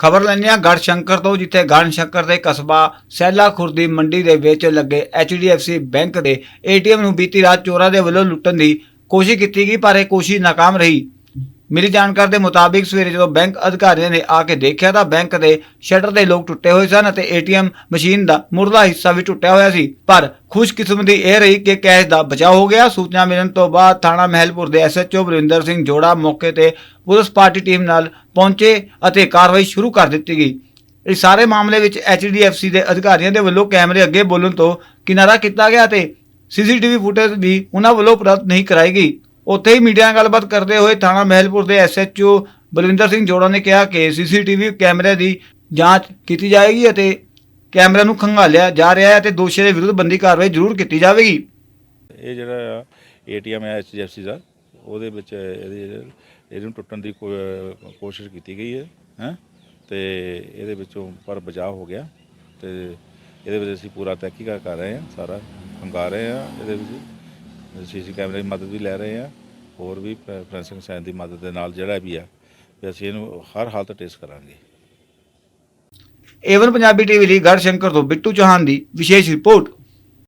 ਖਬਰ ਲੈਂਦੇ ਹਾਂ ਗੜ ਸ਼ੰਕਰ ਤੋਂ, ਜਿੱਥੇ ਗੜ ਸ਼ੰਕਰ ਦੇ ਕਸਬਾ ਸੈਲਾ ਖੁਰਦੀ ਮੰਡੀ ਦੇ ਵਿੱਚ ਲੱਗੇ HDFC ਬੈਂਕ ਦੇ ATM ਨੂੰ ਬੀਤੀ ਰਾਤ ਚੋਰਾਂ ਦੇ ਵੱਲੋਂ ਲੁੱਟਣ ਦੀ ਕੋਸ਼ਿਸ਼ ਕੀਤੀ ਗਈ, ਪਰ ਇਹ ਕੋਸ਼ਿਸ਼ ਨਾਕਾਮ ਰਹੀ। ਮਿਲੀ ਜਾਣਕਾਰੀ ਦੇ ਮੁਤਾਬਿਕ ਸਵੇਰੇ ਜਦੋਂ ਬੈਂਕ ਅਧਿਕਾਰੀਆਂ ਨੇ ਆ ਕੇ ਦੇਖਿਆ ਤਾਂ ਬੈਂਕ ਦੇ ਸ਼ਟਰ ਦੇ ਲੋਕ ਟੁੱਟੇ ਹੋਏ ਸਨ ਅਤੇ ATM ਮਸ਼ੀਨ ਦਾ ਮੁਰਲਾ ਹਿੱਸਾ ਵੀ ਟੁੱਟਿਆ ਹੋਇਆ ਸੀ। ਪਰ ਖੁਸ਼ਕਿਸਮਤੀ ਇਹ ਰਹੀ ਕਿ ਕੈਸ਼ ਦਾ ਬਚਾਅ ਹੋ ਗਿਆ। ਸੂਚਨਾ ਮਿਲਣ ਤੋਂ ਬਾਅਦ ਥਾਣਾ ਮਹਿਲਪੁਰ ਦੇ ਐਸਐਚਓ ਬਰਿੰਦਰ ਸਿੰਘ ਜੋੜਾ ਮੌਕੇ ਤੇ ਪੁਲਿਸ ਪਾਰਟੀ ਟੀਮ ਨਾਲ ਪਹੁੰਚੇ ਅਤੇ ਕਾਰਵਾਈ ਸ਼ੁਰੂ ਕਰ ਦਿੱਤੀ ਗਈ। ਇਸ ਸਾਰੇ ਮਾਮਲੇ ਵਿੱਚ HDFC ਦੇ ਅਧਿਕਾਰੀਆਂ ਦੇ ਵੱਲੋਂ ਕੈਮਰੇ ਅੱਗੇ ਬੋਲਣ ਤੋਂ ਕਿਨਾਰਾ ਕੀਤਾ ਗਿਆ ਤੇ ਸੀਸੀਟੀਵੀ ਫੁਟੇਜ ਵੀ ਉਹਨਾਂ ਵੱਲੋਂ ਪ੍ਰਾਪਤ ਨਹੀਂ ਕਰਾਈ ਗਈ। ਉੱਥੇ ਹੀ ਮੀਡੀਆ ਨਾਲ ਗੱਲਬਾਤ ਕਰਦੇ ਹੋਏ ਥਾਣਾ ਮਹਿਲਪੁਰ ਦੇ ਐਸਐਚਓ ਬਲਵਿੰਦਰ ਸਿੰਘ ਜੋੜਾ ਨੇ ਕਿਹਾ ਕਿ ਸੀਸੀਟੀਵੀ ਕੈਮਰੇ ਦੀ ਜਾਂਚ ਕੀਤੀ ਜਾਏਗੀ ਅਤੇ ਕੈਮਰਾ ਨੂੰ ਖੰਗਾਲਿਆ ਜਾ ਰਿਹਾ ਹੈ ਤੇ ਦੋਸ਼ੀਆਂ ਦੇ ਵਿਰੁੱਧ ਬੰਦੀ ਕਾਰਵਾਈ ਜ਼ਰੂਰ ਕੀਤੀ ਜਾਵੇਗੀ। ਇਹ ਜਿਹੜਾ ਆ, ਏਟੀਐਮ ਹੈ ਐਚਡੀਐਫਸੀ ਦਾ, ਉਹਦੇ ਵਿੱਚ ਇਹਦੇ ਇਹਨੂੰ ਟੁੱਟਣ ਦੀ ਕੋਸ਼ਿਸ਼ ਕੀਤੀ ਗਈ ਹੈ ਹੈ? ਤੇ ਇਹਦੇ ਵਿੱਚੋਂ ਪਰ ਬਚਾਅ ਹੋ ਗਿਆ ਤੇ ਇਹਦੇ ਵਿੱਚ ਅਸੀਂ ਪੂਰਾ ਤਹਿਕੀਕਤ ਕਰ ਰਹੇ ਹਾਂ, ਸਾਰਾ ਖੰਗਾ ਰਹੇ ਹਾਂ, ਇਹਦੇ ਵਿੱਚ ਸੀਸੀ ਕੈਮਰੇ ਦੀ ਮਦਦ ਵੀ ਲੈ ਰਹੇ ਹਾਂ। ਹੋਰ ਵੀ ਫੋਰੈਂਸਿਕ ਸਾਇੰਸ ਦੀ ਮਦਦ ਦੇ ਨਾਲ ਜਿਹੜਾ ਵੀ ਆ ਵੀ ਅਸੀਂ ਇਹਨੂੰ ਹਰ ਹਾਲਤ ਟੈਸਟ ਕਰਾਂਗੇ। ਏਵਨ ਪੰਜਾਬੀ ਟੀਵੀ ਲਈ ਗੜ ਸ਼ੰਕਰ ਤੋਂ ਬਿੱਟੂ ਚੌਹਾਨ ਦੀ ਵਿਸ਼ੇਸ਼ ਰਿਪੋਰਟ।